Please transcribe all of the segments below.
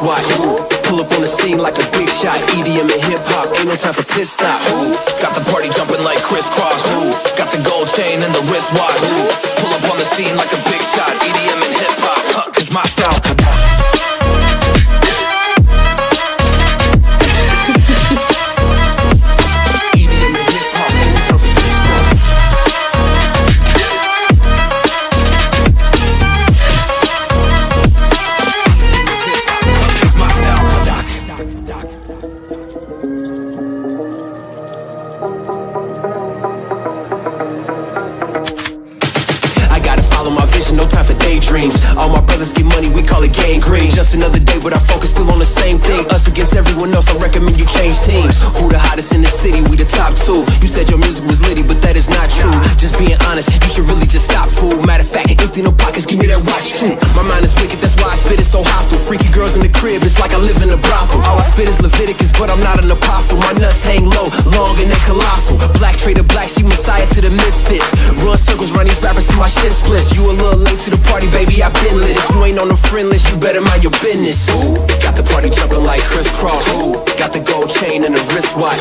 the wristwatch. Pull up on the scene like a big shot. EDM and hip hop, ain't no time for pit stops. Got the party jumping like crisscross. Got the gold chain and the wristwatch. Pull up on the scene like a big shot. EDM and hip hop, huh, cause my style. You change teams. Who the hottest in the city? We the top two. You said your music was litty, but that is not true. Just being honest, you should really just stop, fool. Matter of fact, empty no pockets, give me that watch too. My mind is wicked, that's why I spit it so hostile. Freaky girls in the crib, it's like I live in a brothel. All I spit is Leviticus, but I'm not an apostle. My nuts hang low, long and they colossal. Black trader, black she messiah to the misfits. Run circles, run these rappers till my shit splits. You a little late to the party, baby, I been lit. If you ain't on the friend list, you better mind your business. Ooh, got the party jumping like crisscross. Ooh, got the gold chain and the wristwatch.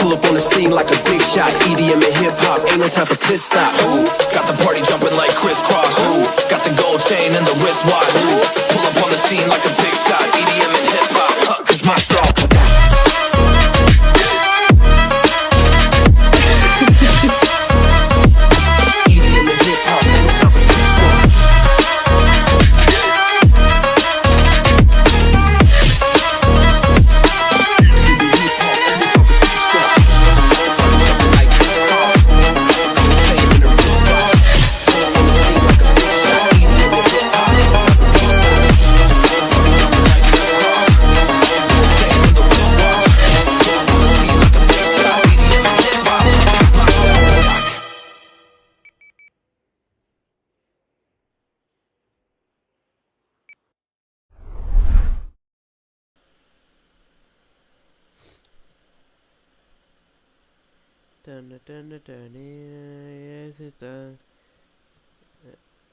Pull up on the scene like a big shot. EDM and hip hop, ain't no time for pit stop. Got the party jumping like crisscross. Got the gold chain and the wristwatch. Pull up on the scene like a big shot. EDM and hip hop, huh, my style. Dun, dun, yes, it's done.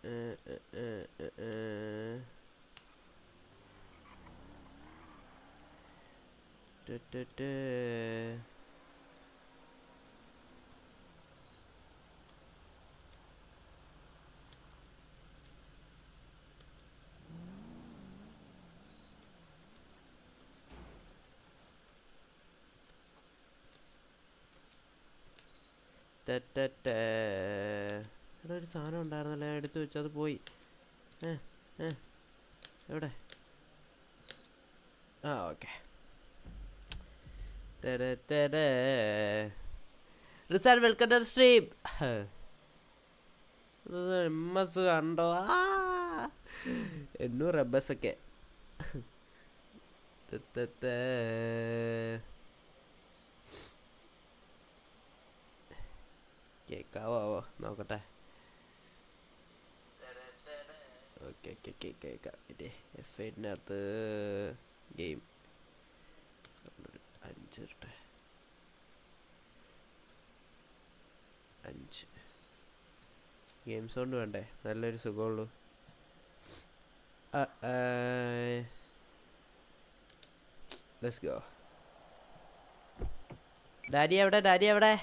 Uh, uh, uh, uh, uh. Du, du, du. ടെ, ടെ, ടെ. എടാ ഒരു സാധനം ഉണ്ടായിരുന്നല്ലോ എടുത്തു വെച്ചു അത് പോയി. ഏ എവിടെ? ആ okay. Rizal welcome to stream. M S കണ്ടോ? ആ എണ്ണൂറ് എം എസ് ഒക്കെ കേക്കാവോ? നോക്കട്ടെ. ഓക്കെ ഓക്കെ ഓക്കെ കേൾക്കാം ഇതേ എഫ് ഐനകത്ത് ഗെയിം അഞ്ച് ഇരട്ടെ അഞ്ച്. ഗെയിം സൗണ്ട് വേണ്ടേ? നല്ലൊരു സുഖമുള്ളൂ. ലെറ്റ്സ് ഗോ ഡാഡി എവിടെ? ഡാഡി എവിടെ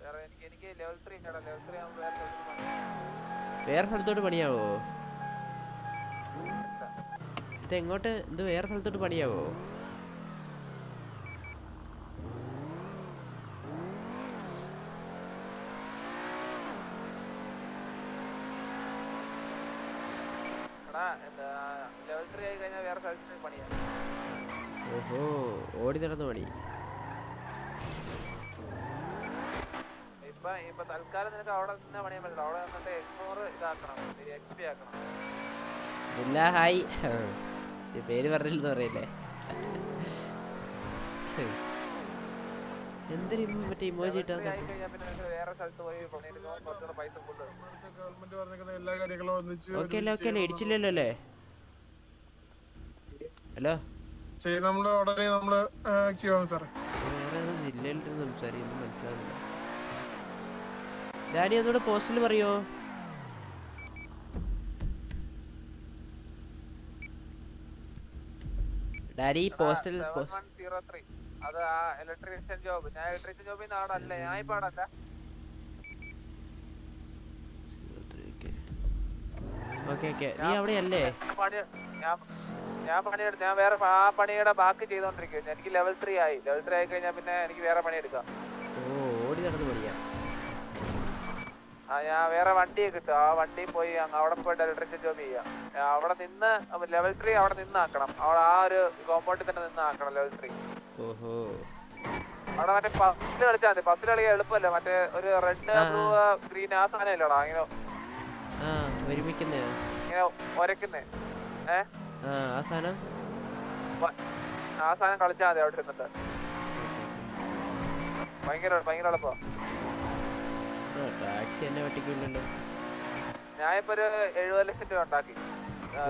വേറെ എനിക്ക് എനിക്ക് ലെവൽ ത്രീ ഇല്ലടാ ലെവൽ ത്രീ ആകുമ്പോൾ വേറെ സ്ഥലത്തോട്ട് പണിയാവോ. ഇത് എങ്ങോട്ട്? ഇത് വേറെ സ്ഥലത്തോട്ട് പണിയാവോ? ഓഹോ ഓടി നടന്ന് പണി. ഇപ്പൊ ഇപ്പൊ തൽക്കാലം നിനക്ക് അവിടെ നിന്ന് പണിയാൻ പറ്റില്ല. അവിടെ നിന്നിട്ട് എക്സ്പ്ലോർ ഇതാക്കണം. എക്സ്പി ആക്കണം. ഇല്ല ഹായ്. പേര് പറഞ്ഞില്ലെന്ന് പറയില്ലേ? എന്തൊരു ഇമ്മ- മറ്റേ ഇമോജി ഇട്ടാ ആയി കഴിഞ്ഞാൽ പിന്നെ നിനക്ക് വേറെ സ്ഥലത്ത് പോയി പണിയെടുക്കുമ്പോൾ കുറച്ചുകൂടെ പൈസ കൂടുതൽ ഗവൺമെന്റ് പറഞ്ഞിരിക്കുന്ന എല്ലാ കാര്യങ്ങളും ഒന്നിച്ച് ഓക്കെ അല്ലേ ഓക്കെ അല്ലേ? ഇടിച്ചില്ലല്ലോ അല്ലേ? ഹലോ? ചെയ്ത് നമ്മൾ ഉടനെ നമ്മൾ ചെയ്യാം സാറേ. വേറെ ഏതോ ജില്ലയിലിട്ട് സംസാരിക്കുന്നത് മനസ്സിലാവുന്നില്ല. ഡാഡി ഒന്നുകൂടെ പോസ്റ്റിൽ പറയോ? ഡാഡി പോസ്റ്റൽ അത് ആ ഇലക്ട്രീഷ്യൻ ജോബ് ഞാൻ ഇലക്ട്രീഷ്യൻ ജോബിൽ നിന്ന് അവിടെ ഞാൻ ഇപ്പൊ ഓക്കെ ഓക്കെ നീ പണിയെടുത്ത് ഞാൻ വേറെ ആ പണിയുടെ ബാക്കി ചെയ്തോണ്ടിരിക്കുന്നു എനിക്ക് ലെവൽ ത്രീ ആയി. ലെവൽ ത്രീ ആയി കഴിഞ്ഞാൽ പിന്നെ എനിക്ക് വേറെ പണിയെടുക്കാം ഓ ഓടി നടന്ന് പണിയാ ആ ഞാൻ വേറെ വണ്ടിയെ കിട്ടും. ആ വണ്ടി പോയി അങ്ങ് അവിടെ പോയിട്ട് ഇലക്ട്രിക്കൽ ജോബ് ചെയ്യാം. അവിടെ നിന്ന് ലെവൽ ത്രീ അവിടെ നിന്നാക്കണം. അവിടെ ആ ഒരു കോമ്പൗണ്ടിൽ തന്നെ നിന്നാക്കണം ലെവൽ ത്രീ ഓഹോ. അവിടെ മറ്റേ പത്തിൽ കളിച്ചാൽ മതി. പത്തിൽ കളിക്കാൻ എളുപ്പമല്ല? മറ്റേ ഒരു റെഡ് ബ്ലൂ ഗ്രീൻ ആ സാധനം ഇല്ലടാ ഇങ്ങനെ ആ ഒരുമിക്കുന്നേ? ഇങ്ങനെ ഒരക്കുന്നേ ഏ? ആ സാധനം? ആ സാധനം കളിച്ചാൽ മതി അവിടെ ഇരുന്നിട്ട്. ഭയങ്കര ഭയങ്കര എളുപ്പമാണ് ടാക്സി എന്നെ വെട്ടിക്കില്ലല്ലോ ഞാനിപ്പോ ഒരു എഴുപത് ലക്ഷം രൂപ ഉണ്ടാക്കി.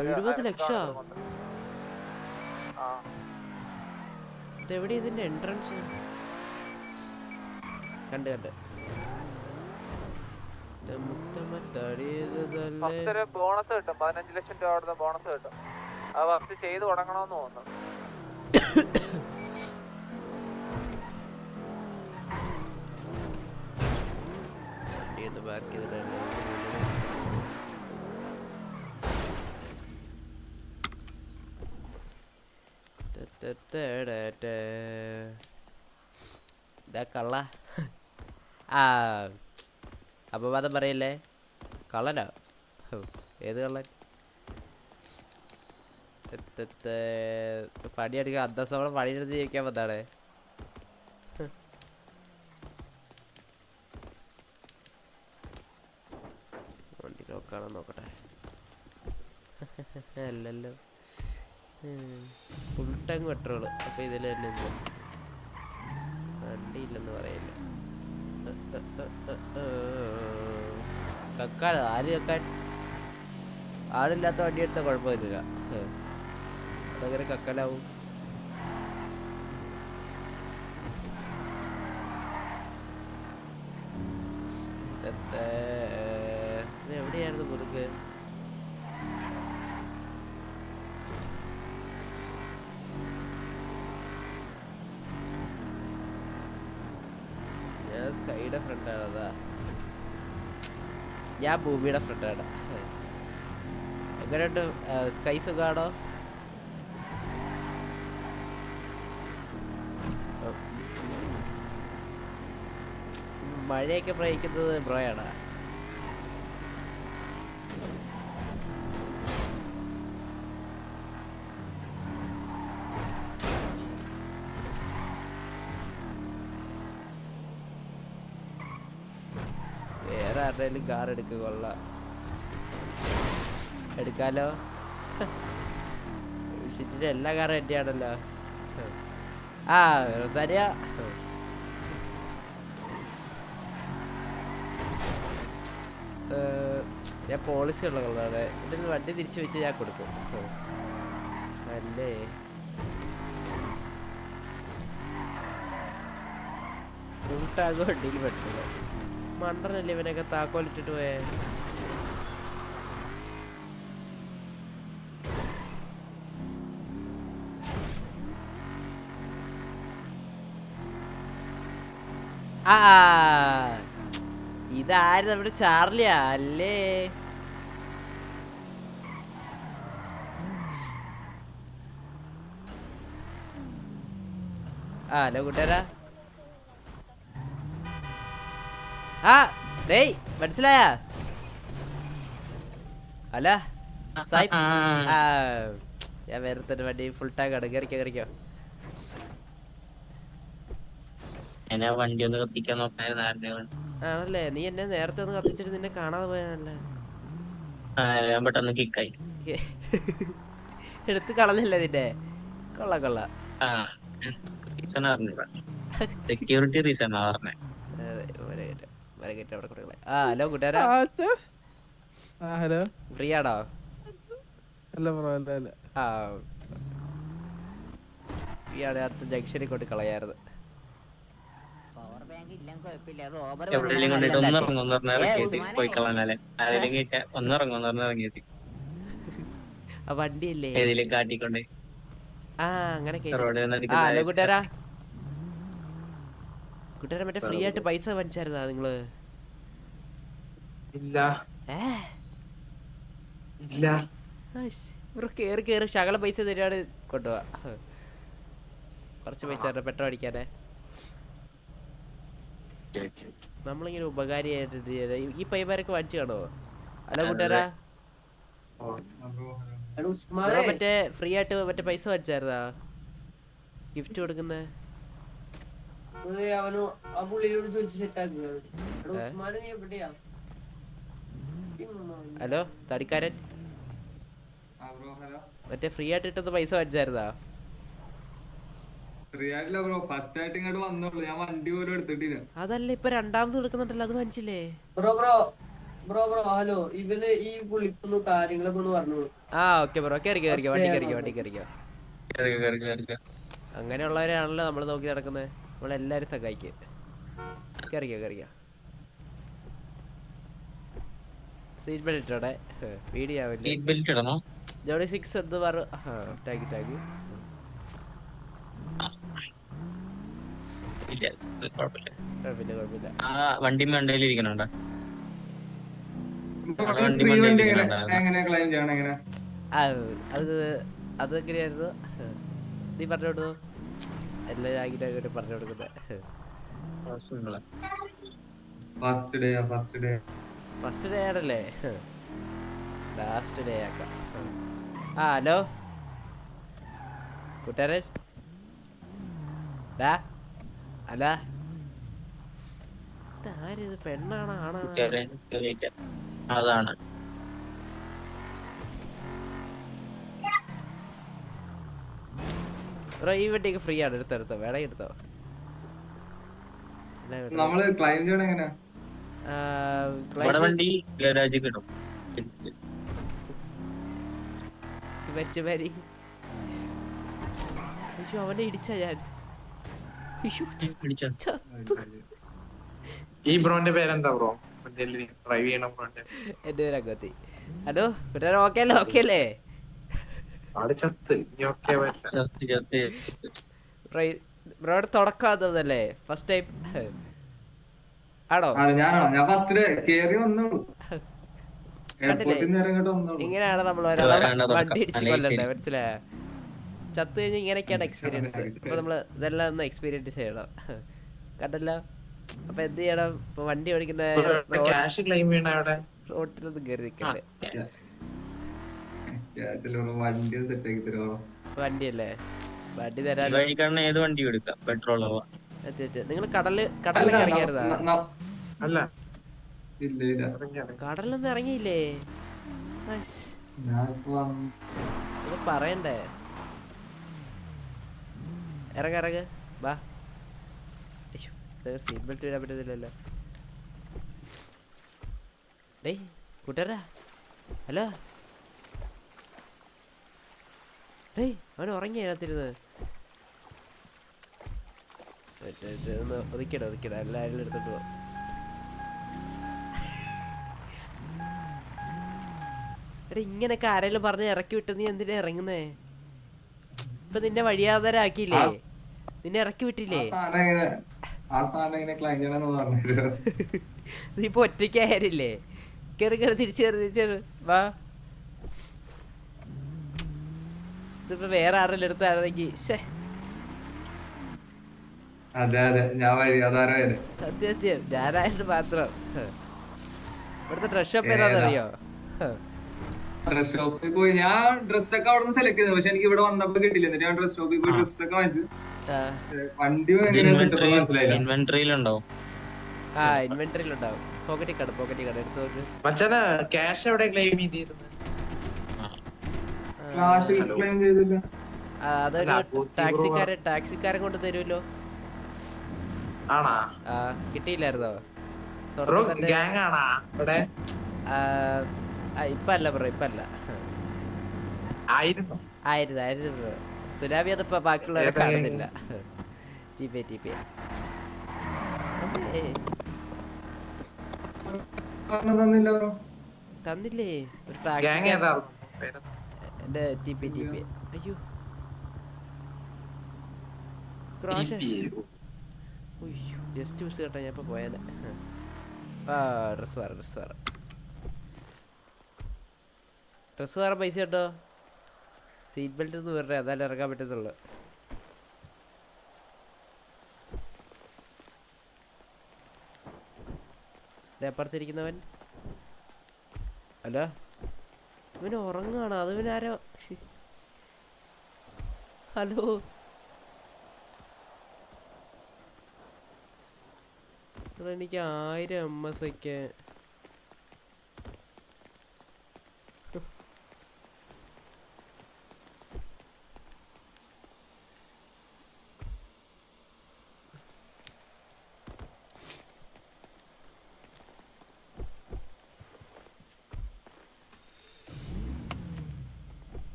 എഴുപത് ലക്ഷോ? ഇതെവിടെ ഇതിന്റെ എൻട്രൻസ് കണ്ട് കണ്ട്. ബോണസ് കിട്ടും. പതിനഞ്ച് ലക്ഷം രൂപ ബോണസ് കിട്ടും. അത് ഫസ്റ്റ് ചെയ്ത് തുടങ്ങണമെന്ന് തോന്നുന്നു. വണ്ടിയൊന്ന് പാർക്ക് ചെയ്തിട്ടല്ലേ ഇതാ കള്ള. ആ അപവാദം പറയല്ലേ? കള്ളനോ? ഏത് കള്ളൻ? തെത്തെത്തെ. പണിയെടുക്കാൻ അന്തസ്സോടെ പണിയെടുത്ത് ജയിക്കാൻ വന്നാണ് വണ്ടി നോക്കാണോ നോക്കട്ടെ അല്ലല്ലോ ഫുൾ ടാങ്ക് പെട്രോൾ. അപ്പൊ ഇതിൽ തന്നെ. വണ്ടി ഇല്ലെന്ന് പറയില്ല. കക്കാലോ? ആര് കക്കാൻ? ആളില്ലാത്ത വണ്ടി എടുത്താൽ കുഴപ്പമില്ല. അതങ്ങനെ കക്കലാവും ഇതെത്തെ. ഇത് എവിടെയായിരുന്നു പുതുക്ക് ഞാൻ സ്കൈയുടെ ഫ്രണ്ടാണ് അതാ ഞാൻ ഭൂമിയുടെ ഫ്രണ്ടാണ് എങ്ങനെയുണ്ട്? സ്കൈ സുഖാണോ? മഴയൊക്കെ പ്രയോഗിക്കുന്നത് ബ്രോയാണ്. വേറെ കാർ എടുക്കുക കൊള്ളാം. എടുക്കാലോ? സിറ്റിന്റെ എല്ലാ കാറും എന്റെ ആണല്ലോ. ആ റൊസാരിയ. ഞാൻ പോളിസി ഉള്ള കൊള്ളാണ് എന്റെ വണ്ടി തിരിച്ചു വെച്ച് ഞാൻ കൊടുക്കും. അല്ലേ? റൂട്ടാകോ വണ്ടിയിൽ പറ്റില്ല മണ്ടനല്ലേ ഇവനൊക്കെ താക്കോലിട്ടിട്ട് പോയേ? ആ ഇതാര് നമ്മുടെ ചാർലിയാ? അല്ലേ? ആ ഹലോ കൂട്ടുകാരാ. ആ ഡേയ് മനസ്സിലായ? അല്ല ആ ഞാൻ വേറെ തന്നെ വണ്ടി ഫുൾ ടാങ്ക് ആണ്. കയറിക്കോ കയറിക്കോ എന്നെ വണ്ടി ഒന്ന് കത്തിക്കാൻ ആണല്ലേ നീ എന്നെ നേരത്തെ ഒന്ന് കത്തിച്ചിട്ട് നിന്നെ കാണാതെ പോയാണല്ലേ ആ ഞാൻ പെട്ടെന്ന് കിക്കായി എടുത്ത് കളഞ്ഞല്ലേ നിന്റെ കൊള്ള കൊള്ള. സെക്യൂരിറ്റി റീസൺ പറഞ്ഞേ ആ ഹലോ കൂട്ടുകാരാ? ഹലോ. ഫ്രീ ആണോ അല്ല അടുത്ത ജംഗ്ഷനിൽ കൊണ്ട് കളയായിരുന്നു. എവിടെയെങ്കിലും കൊണ്ടിട്ട് പോയി കളഞ്ഞാലേ. ആരെങ്കിലും കേട്ടാ വണ്ടിയല്ലേ? കാട്ടിക്കൊണ്ട്. ആ അങ്ങനെ കൂട്ടുകാരാ? കൂട്ടുകാരെ മറ്റേ ഫ്രീ ആയിട്ട് പൈസ മേടിച്ചായിരുന്നാ നിങ്ങൾ? ഇല്ല. ഇല്ല. ബ്രോ കേറി കേറി ശകല പൈസ തരുവാണ് കൊണ്ടുപോവാ. കുറച്ച് പൈസ തരണം പെട്രോൾ അടിക്കാനേ. നമ്മളിങ്ങനെ ഉപകാരിയായിട്ട്. ഈ- പൈമാരൊക്കെ വാങ്ങിച്ചു കാണോ അല്ല കൂട്ടുകാരാ. മറ്റേ ഫ്രീ ആയിട്ട് മറ്റേ പൈസ വാങ്ങിച്ചായിരുന്നാ? ഗിഫ്റ്റ് കൊടുക്കുന്ന. അവനോ ആ പുള്ളിയോട് ചോദിച്ച് സെറ്റാക്കി ഏ? ഉസ്മാൻ നീ എവിടെയാ? ഹലോ തടിക്കാരൻ. മറ്റേ ഫ്രീ ആയിട്ട് ഇട്ടത് പൈസ മേടിച്ചായിരുന്നാ അതല്ല ഇപ്പൊ രണ്ടാമത് കൊടുക്കുന്നുണ്ടല്ലോ അത് മനസ്സിലേ bro bro bro bro hello ഇവന് ഈ പുള്ളിക്കൊന്ന് കാര്യങ്ങളൊക്കെ ഒന്ന് പറഞ്ഞു ആ ഓക്കെ ബ്രോ കയറി കയറിക്കോ വണ്ടി കയറിക്കോ വണ്ടി കയറിക്കോ കേറി കേറി കേറി അങ്ങനെയുള്ളവരാണല്ലോ നമ്മൾ നോക്കി നടക്കുന്നത് നമ്മളെല്ലാരും സഹായിക്കും. കയറിക്കോ കയറിക്കോ. സീറ്റ് ബെൽറ്റ് ഇട്ടോടെ പേടിയാവില്ല? ആവില്ല സീറ്റ് ബെൽറ്റ് ഇടണോ? ജോഡി സിക്സ് എടുത്ത് പറ. ടാഗ് ടാഗ് ഇല്ല ഇത് കുഴപ്പമില്ല. കുഴപ്പമില്ല കുഴപ്പമില്ല. ആ വണ്ടി മണ്ടയിൽ ഇരിക്കണുണ്ടോ? അത് അതെങ്ങനെയായിരുന്നു നീ പറഞ്ഞു കൊടുത്തു എല്ലാ ആഗ്രഹം പറഞ്ഞു കൊടുക്കുന്നത് first day first day first day ആണല്ലേ? ലാസ്റ്റ് ഡേ ആക്കാം. ആ ഹലോ? കൂട്ടുകാരൻ ഡാ അല്ല. ഇതാരിത് പെണ്ണാണോ ആണാണോ. അതാണ്. ബ്രോ ഈ വണ്ടിയൊക്കെ ഫ്രീ ആണ്. എടുത്തോ എടുത്തോ. വേണേ എടുത്തോ. നമ്മൾ ക്ലൈന്റ് ചെയ്യണം എങ്ങനെ ഇവിടെ അയ്യോ അവനെ ഇടിച്ച ഞാൻ. ഈ ബ്രോന്റെ പേരെന്താ ബ്രോ? ഡ്രൈവ് ചെയ്യണം ബ്രോന്റെ. എന്റെ പേര് അഗത്തി. ഹലോ കൂട്ടുകാരൻ ഓക്കെ അല്ലേ ഓക്കെ അല്ലേ? ആൾ ചത്ത് ഇനി ഒക്കെ ചത്ത് ചത്ത് ബ്രോയുടെ ഫസ്റ്റ് ടൈം ആണോ? ആ ഞാനാണോ? ഞാൻ ഫസ്റ്റ് കേറി വന്നുള്ളൂ ഇങ്ങനെയാണ് നമ്മൾ. വണ്ടി ഇടിച്ച് കൊല്ലണ്ടേ? മനസ്സിലായ? ചത്തു കഴിഞ്ഞ് ഇങ്ങനെയൊക്കെയാണ് എക്സ്പീരിയൻസ് ഇപ്പൊ നമ്മൾ ഇതെല്ലാം ഒന്ന് എക്സ്പീരിയൻസ് ചെയ്യണം. കണ്ടല്ലോ? അപ്പൊ എന്ത് ചെയ്യണം? ഇപ്പൊ വണ്ടി ഓടിക്കുന്ന ക്യാഷ് ക്ലെയിം ചെയ്യണ അവിടെ? റോട്ടിലൊന്നും കയറി നിൽക്കണ്ടേ വണ്ടി വണ്ടിയല്ലേ? വണ്ടി തരാൻ ഏത് വണ്ടി എടുക്കാം പെട്രോൾ നിങ്ങൾ കടൽ കടലിൽ ഇറങ്ങിയായിരുന്നാ അല്ല. ഇല്ല ഇല്ല. ഇറങ്ങിയാണ്. കടലൊന്നും ഇറങ്ങിയില്ലേ? പറയണ്ടേ? ഇറങ്ങ ഇറങ്ങ. വാ. സീറ്റ് ബെൽറ്റ് ഇടാൻ പറ്റത്തില്ലല്ലോ. ഡേയ് കൂട്ടുകാരാ. ഹലോ. ഡേയ് അവൻ ഉറങ്ങി അതിനകത്തിരുന്ന് മറ്റേ ഒന്ന് ഒതുക്കിട ഒതുക്കിട എല്ലാവരും എടുത്തോണ്ട് പോ. എടാ ഇങ്ങനൊക്കെ ആരെങ്കിലും പറഞ്ഞ് ഇറക്കി വിട്ട് നീ എന്തിനാ ഇറങ്ങുന്നേ? ഇപ്പൊ നിന്നെ വഴിയാതരാക്കിയില്ലേ? നിന്നെ ഇറക്കി വിട്ടില്ലേ? നീ ഇപ്പൊ ഒറ്റയ്ക്കായിരില്ലേ കേറി കേറി തിരിച്ചു കയറി തിരിച്ചു കയറി വാ. ഇതിപ്പോ വേറെ ആരെല്ലാം എടുത്താരെങ്കി ശ്ശേ. അതെ അതെ. ഞാൻ വഴി അതാരോ സത്യം സത്യം ഞാനായിട്ട് മാത്രം. ഇവിടുത്തെ ഡ്രസ് ഷോപ്പ് ഏതാണെന്നറിയോ? ഡ്രസ് ഷോപ്പിൽ പോയി. ഞാൻ ഡ്രസ്സൊക്കെ അവിടെ നിന്ന് സെലക്ട് ചെയ്തു. പക്ഷെ എനിക്ക് ഇവിടെ വന്നപ്പോ കിട്ടില്ല എന്നിട്ട് ഞാൻ ഡ്രസ് ഷോപ്പിൽ പോയി ഡ്രസ്സൊക്കെ വാങ്ങിച്ചു. വണ്ടി ഇൻവെന്ററിയിലുണ്ടാവും ആ ഇൻവെന്ററിയിൽ ഉണ്ടാവും പോക്കറ്റിൽ കട പോക്കറ്റിൽ കട എടുത്തു നോക്ക്. മച്ചാന ക്യാഷ് എവിടെ ക്ലെയിം ചെയ്തിരുന്നു? കാശ് ക്ലെയിം ചെയ്തില്ല. അതൊരു ടാക്സിക്കാരെ ടാക്സിക്കാരൻ കൊണ്ട് തരുമല്ലോ. ആണാ? ആ കിട്ടിയില്ലായിരുന്നോ? ഇപ്പല്ല ഗ്യാങ് ആണാ ഇവിടെ? ഇപ്പൊ അല്ല ബ്രോ ഇപ്പൊ അല്ല ആയിരുന്നു. ആയിരുന്നു ആയിരുന്നു ബ്രോ. സുലാബി അതിപ്പോ ബാക്കിയുള്ളവരെ കാണുന്നില്ല. ടി പി ടി പി കാരണം തന്നില്ല ബ്രോ. തന്നില്ലേ? ഒരു? എന്റെ ടി പി അയ്യോ. Crash TPA. ജസ്റ്റ് മിസ് കേട്ടോ ഞാൻ ഇപ്പൊ പോയാലേ ആ ഡ്രസ് വേറെ ഡ്രസ് വേറെ. ഡ്രസ് വേറെ പൈസ കേട്ടോ. സീറ്റ് ബെൽറ്റ് ഒന്ന് വരട്ടെ അതല്ലേ ഇറങ്ങാൻ പറ്റത്തുള്ളൂ. അപ്പുറത്തിരിക്കുന്നവൻ. ഹലോ ഇവന് ഉറങ്ങാണോ അത്. ഹലോ? എനിക്ക് ആയിരം എം എസ് ഒക്കെ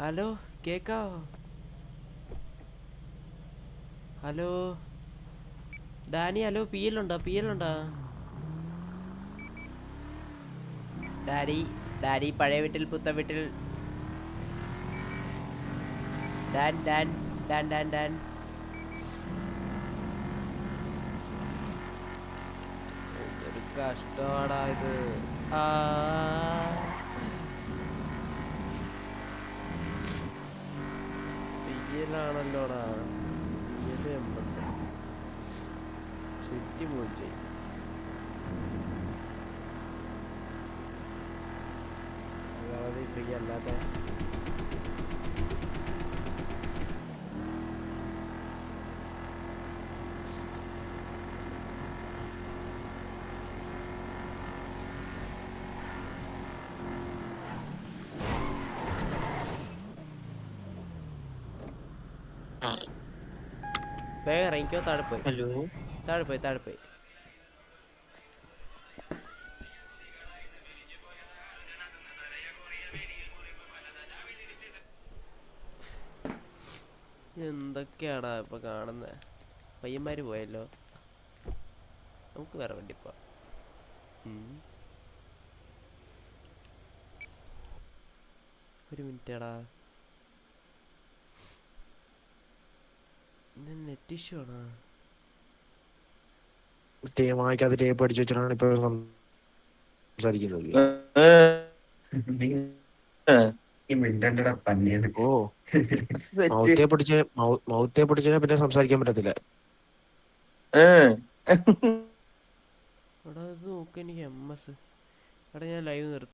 ഹലോ കേക്കാവോ? ഹലോ? ഡാനി ഹലോ പി എല്ലുണ്ടോ പി എല്ലുണ്ടോ ഡാഡി ഡാഡി പഴയ വീട്ടിൽ പുത്ത വീട്ടിൽ. ഡാൻ ഡാൻ ഡാൻ ഡാൻ ഡാൻ. കഷ്ടമാടാ ഇത്. ആ. പിയിലാണല്ലോടാ പിയിൽ എം എസ് പോയി അല്ലാതെ വേഗം ഇറങ്ങിക്കോ താഴെ പോയി ഹലോ? താഴെ പോയി താഴെ പോയി എന്തൊക്കെയാടാ ഇപ്പൊ കാണുന്നത് പയ്യന്മാര് പോയല്ലോ? നമുക്ക് വേറെ വണ്ടി പോ ഒരു മിനിറ്റ് എടാ നെറ്റ് ഇഷ്യൂ ആണോ? വായിക്കാതെ ടേപ്പ് അടിച്ചു വെച്ചിട്ടാണ് ഇപ്പൊ സംസാരിക്കുന്നത്. ഓ. മൗത്ത് ടേപ്പ് അടിച്ച് മൗത്ത് അടിച്ചാൽ പിന്നെ സംസാരിക്കാൻ പറ്റത്തില്ല. എടാ ഇത് നോക്ക് എനിക്ക് എം എസ്. എടാ ഞാൻ ലൈവ് നിർത്തി